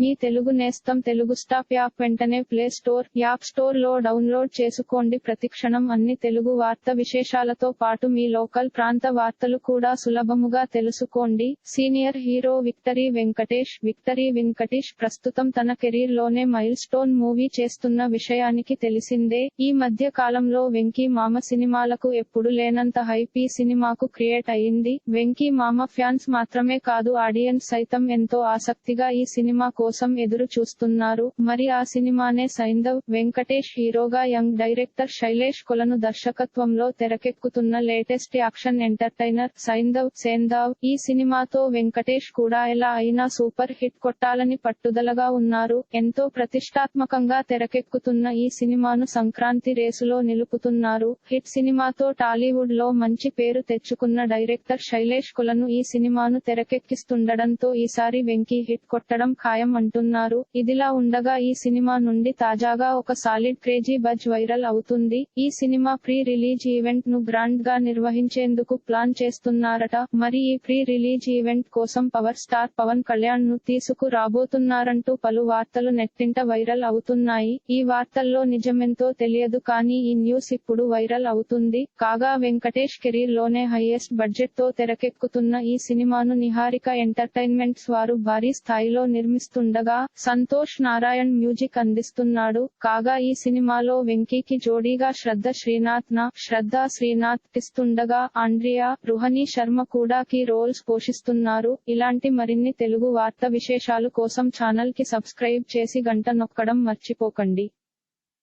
మీ తెలుగు నేస్తం Telugu stop app వెంటనే play store app స్టోర్లో డౌన్లోడ్ చేసుకోండి. ప్రతిక్షణం అన్ని తెలుగు వార్త విశేషాలతో పాటు మీ లోకల్ ప్రాంత వార్తలు కూడా సులభముగా తెలుసుకోండి. Senior hero victory Venkatesh victory Venkatesh ప్రస్తుతం తన కెరీర్లోనే మైల్ స్టోన్ మూవీ చేస్తున్న విషయానికి తెలిసిందే. ఈ మధ్య కాలంలో వెంకీ మామ సినిమాలకు ఎప్పుడు లేనంత హైప్ ఈ సినిమాకు క్రియేట్ అయింది. వెంకీ మామ ఫ్యాన్స్ మాత్రమే కాదు ఆడియన్స్ సైతం ఎంతో ఆసక్తిగా ఈ సినిమా కోసం కోసం ఎదురు చూస్తున్నారు. మరి ఆ సినిమానే సైందవ్ వెంకటేష్ హీరోగా యంగ్ డైరెక్టర్ శైలేష్ కొలను దర్శకత్వంలో తెరకెక్కుతున్న latest action entertainer Saindhav Saindhav ఈ సినిమాతో వెంకటేష్ కూడా ఎలా అయినా సూపర్ హిట్ కొట్టాలని పట్టుదలగా ఉన్నారు. ఎంతో ప్రతిష్టాత్మకంగా తెరకెక్కుతున్న ఈ సినిమాను సంక్రాంతి రేసులో నిలుపుతున్నారు. హిట్ సినిమాతో టాలీవుడ్లో మంచి పేరు తెచ్చుకున్న డైరెక్టర్ శైలేష్ కులను ఈ సినిమాను తెరకెక్కిస్తుండడంతో ఈసారి వెంకీ హిట్ కొట్టడం ఖాయం అంటున్నారు. ఇదిలా ఉండగా ఈ సినిమా నుండి తాజాగా ఒక సాలిడ్ క్రేజీ బజ్ వైరల్ అవుతుంది. ఈ సినిమా ప్రీ రిలీజ్ ఈవెంట్ను గ్రాండ్గా నిర్వహించేందుకు ప్లాన్ చేస్తున్నారట. మరి ఈ ప్రీ రిలీజ్ ఈవెంట్ కోసం పవర్ స్టార్ పవన్ కళ్యాణ్ను తీసుకు రాబోతున్నారంటూ పలు వార్తలు నెట్టింట వైరల్ అవుతున్నాయి. ఈ వార్తల్లో నిజమెంతో తెలియదు కానీ ఈ న్యూస్ ఇప్పుడు వైరల్ అవుతుంది. కాగా వెంకటేష్ కెరీర్లోనే హైయెస్ట్ బడ్జెట్తో తెరకెక్కుతున్న ఈ సినిమాను నిహారిక ఎంటర్టైన్మెంట్స్ వారు భారీ స్థాయిలో చేస్తుండగా సంతోష్ నారాయణ్ మ్యూజిక్ అందిస్తున్నాడు. కాగా ఈ సినిమాలో వెంకీకి జోడీగా శ్రద్ధ శ్రీనాథ్ న శ్రద్ధ శ్రీనాథ్ ఇస్తుండగా ఆండ్రియా రుహని శర్మ కూడా కీ రోల్స్ పోషిస్తున్నారు. ఇలాంటి మరిన్ని తెలుగు వార్త విశేషాలు కోసం ఛానల్కి సబ్స్క్రైబ్ చేసి గంట నొక్కడం మర్చిపోకండి.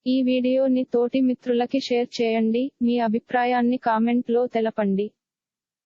ఈ వీడియోని తోటి మిత్రులకి షేర్ చేయండి. మీ అభిప్రాయాన్ని కామెంట్లో తెలపండి.